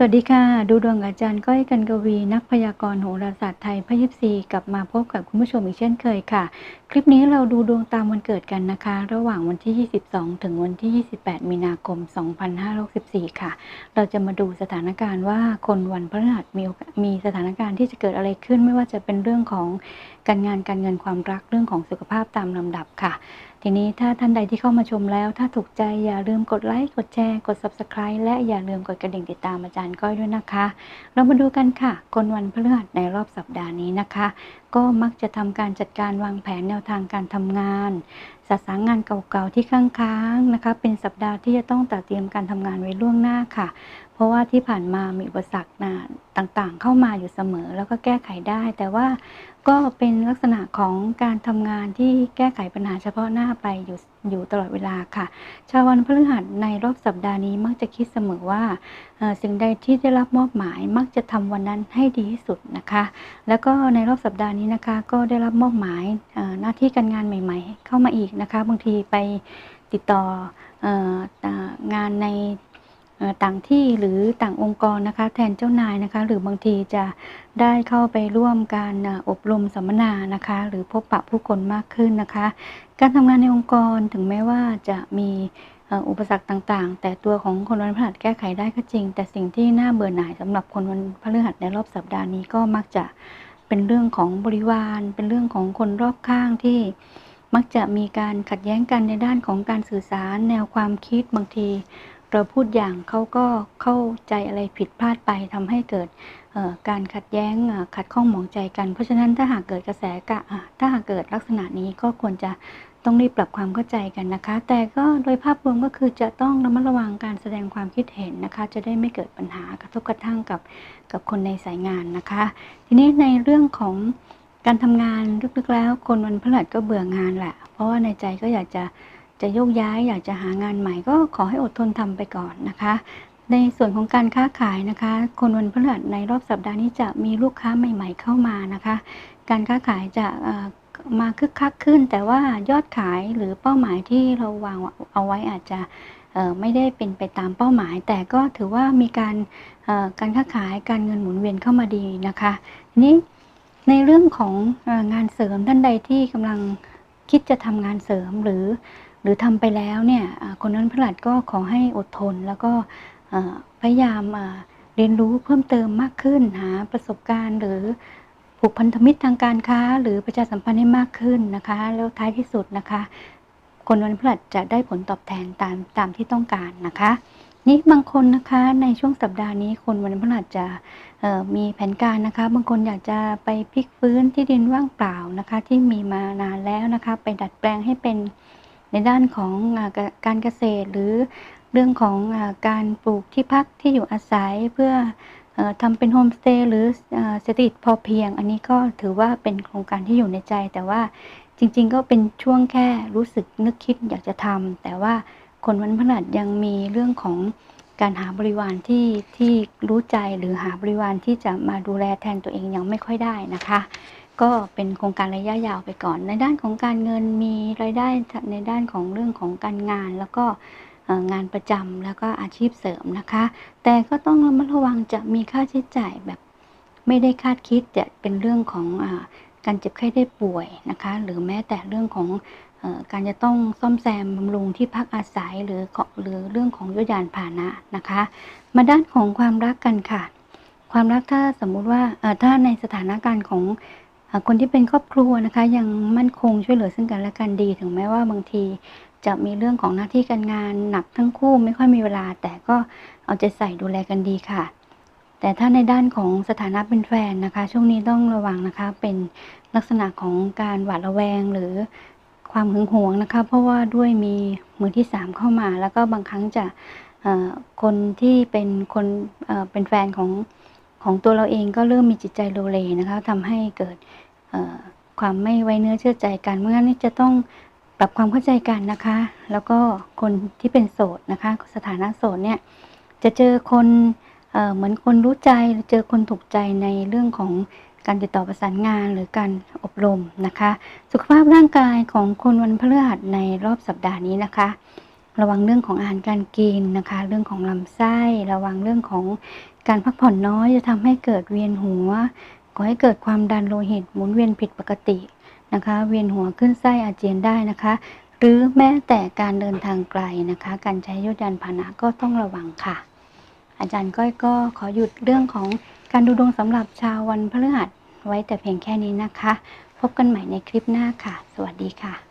สวัสดีค่ะ ดูดวงอาจารย์ก้อยกันกวี นักพยากรณ์โหราศาสตร์ไทยพยิบซีกลับมาพบกับคุณผู้ชมอีกเช่นเคยค่ะ คลิปนี้เราดูดวงตามวันเกิดกันนะคะ ระหว่างวันที่ 22 ถึงวันที่ 28 มีนาคม 2564 ค่ะ เราจะมาดูสถานการณ์ว่าคนวันพฤหัสมีโอกาสมีสถานการณ์ที่จะเกิดอะไรขึ้นไม่ว่าจะเป็นเรื่องของ การงานการเงินความรักเรื่องของสุขภาพตามลำดับค่ะ ทีนี้ถ้าท่านใดที่เข้ามาชมแล้ว ถ้าถูกใจอย่าลืมกดไลค์กดแชร์กด Subscribe และอย่าลืมกดกระดิ่งติดตามอาจารย์ก้อยด้วยนะคะ เรามาดูกันค่ะคนวันพฤหัสในรอบสัปดาห์นี้นะคะ ก็มักจะทำการจัดการวางแผนแนวทางการทำงาน สะสางงานเก่าๆที่ค้างๆนะคะ เป็นสัปดาห์ที่จะต้องตัดเตรียมการทำงานไว้ล่วงหน้าค่ะ เพราะว่าที่ผ่านมามีอุปสรรคนะต่างๆ เข้ามาอยู่เสมอแล้วก็แก้ไขได้ แต่ว่าก็เป็นลักษณะของการทำงานที่แก้ไขปัญหาเฉพาะหน้าไปอยู่อยู่ตลอดเวลาค่ะ ชาววันพฤหัสในรอบสัปดาห์นี้มักจะคิดเสมอว่าสิ่งใดที่ได้รับมอบหมายมักจะทำวันนั้นให้ดีที่สุดนะคะ แล้วก็ในรอบสัปดาห์นี้นะคะ ก็ได้รับมอบหมายหน้าที่การงานใหม่ ๆ เข้ามาอีกนะคะบางทีไปติดต่อองานในต่างที่หรือต่างองค์กรนะคะ แทนเจ้านายนะคะ หรือบางทีจะได้เข้าไปร่วมการอบรมสัมมนานะคะ หรือพบปะผู้คนมากขึ้นนะคะ การทำงานในองค์กรถึงแม้ว่าจะมีอุปสรรคต่างๆ แต่ตัวของคนวันพฤหัสแก้ไขได้ก็จริง แต่สิ่งที่น่าเบื่อหน่ายสำหรับคนวันพฤหัสในรอบสัปดาห์นี้ก็มักจะเป็นเรื่องของบริวาร เป็นเรื่องของคนรอบข้างที่ มักจะมีการขัดแย้งกันในด้านของการสื่อสารแนวความคิดบางที เราพูดอย่างเขาก็เข้าใจอะไรผิดพลาดไปทำให้เกิดการขัดแย้งขัดข้องหมองใจกัน เพราะฉะนั้นถ้าหากเกิดกระแสกะอะถ้าหากเกิดลักษณะนี้ก็ควรจะต้องรีบปรับความเข้าใจกันนะคะ แต่ก็โดยภาพรวมก็คือจะต้องระมัดระวังการแสดงความคิดเห็นนะคะ จะได้ไม่เกิดปัญหากระทบกระทั่งกับกับคนในสายงานนะคะ ทีนี้ในเรื่องของ การทำงานลึกๆแล้ว คนวันพฤหัสก็เบื่องานแหละ เพราะว่าในใจก็อยากจะจะโยกย้ายอยากจะหางานใหม่ก็ขอให้อดทนทำไปก่อนนะคะ ในส่วนของการค้าขายนะคะ คนวันพฤหัสในรอบสัปดาห์นี้จะมีลูกค้าใหม่ ๆ เข้ามานะคะ การค้าขายจะมาคึกคักขึ้น แต่ว่ายอดขายหรือเป้าหมายที่เราวางเอาไว้อาจจะไม่ได้เป็นไปตามเป้าหมาย แต่ก็ถือว่ามีการการค้าขายการเงินหมุนเวียนเข้ามาดีนะคะทีนี้ ในเรื่องของงานเสริมท่านใดที่กำลังคิดจะทำงานเสริมหรือ หรือทำไปแล้วเนี่ยคนนั้นพลัดก็ขอให้อดทน แล้วก็พยายามเรียนรู้เพิ่มเติมมากขึ้นหาประสบการณ์หรือผูกพันธมิตรทางการค้า หรือประชาสัมพันธ์ให้มากขึ้นนะคะ แล้วท้ายที่สุดนะคะ คนวันพฤหัสจะได้ผลตอบแทนตามตามที่ต้องการนะคะ นี่บางคนนะคะในช่วงสัปดาห์นี้คนวันพฤหัสจะมีแผนการนะคะ บางคนอยากจะไปพลิกฟื้นที่ดินว่างเปล่านะคะ ที่มีมานานแล้วนะคะ ไปดัดแปลงให้เป็นในด้านของอการเกษตรหรือเรื่องของอการปลูกที่พักที่อยู่อาศัยเพื่อทำเป็นโฮมสเตย์หรือเอ่อเศรษฐกิจพอเพียง อันนี้ก็ถือว่าเป็นโครงการที่อยู่ในใจ แต่ว่าจริงๆ ก็เป็นช่วงแค่รู้สึกนึกคิดอยากจะทำแต่ว่า คนวันพฤหัสยังมีเรื่องของการหาบริวารที่ที่รู้ใจหรือหาบริวารที่จะมาดูแลแทนตัวเองยังไม่ค่อยได้นะคะ ก็เป็นโครงการระยะยาวไปก่อน ในด้านของการเงินมีรายได้ในด้านของเรื่องของการงานแล้วก็งานประจำแล้วก็อาชีพเสริมนะคะ แต่ก็ต้องระมัดระวังจะมีค่าใช้จ่ายแบบไม่ได้คาดคิดจะเป็นเรื่องของอการเจ็บไข้ได้ป่วยนะคะ หรือแม้แต่เรื่องของ การจะต้องซ่อมแซมบำรุงที่พักอาศัยหรือหรือเรื่องของยานยานพานะนะคะ มาด้านของความรักกันค่ะ ความรักถ้าสมมุติว่าถ้าในสถานการณ์ของอคนที่เป็นครอบครัวนะคะ ยังมั่นคงช่วยเหลือซึ่งกันและกันดี ถึงแม้ว่าบางทีจะมีเรื่องของหน้าที่การงานหนักทั้งคู่ไม่ค่อยมีเวลา แต่ก็เอาใจใส่ดูแลกันดีค่ะ แต่ถ้าในด้านของสถานะเป็นแฟนนะคะ ช่วงนี้ต้องระวังนะคะเป็นลักษณะของการหวาดระแวงหรือ ความหึงหวงนะคะ เพราะว่าด้วยมีมือที่สามเข้ามา แล้วก็บางครั้งจะคนที่เป็นคนเป็นแฟนของของตัวเราเองก็เริ่มมีจิตใจโลเลนะคะทำให้เกิดความไม่ไว้เนื้อเชื่อใจกันเมื่อนั้นจะต้องปรับความเข้าใจกันนะคะ แล้วก็คนที่เป็นโสดนะคะ สถานะโสดเนี่ยจะเจอคนเอเหมือนคนรู้ใจหรือเจอคนถูกใจในเรื่องของ การติดต่อประสานงานหรือการอบรมนะคะ สุขภาพร่างกายของคนวันพฤหัสในรอบสัปดาห์นี้นะคะ ระวังเรื่องของอาหารการกินนะคะ เรื่องของลำไส้ ระวังเรื่องของการพักผ่อนน้อยจะทำให้เกิดเวียนหัวก่อให้เกิดความดันโลหิตหมุนเวียนผิดปกตินะคะ เวียนหัวขึ้นไส้อาเจียนได้นะคะ หรือแม้แต่การเดินทางไกลนะคะ การใช้ยถยานพาหนะก็ต้องระวังค่ะ อาจารย์ก้อยก็ขอหยุดเรื่องของการดูดวงสำหรับชาววันพฤหัส ไว้แต่เพียงแค่นี้นะคะ พบกันใหม่ในคลิปหน้าค่ะ สวัสดีค่ะ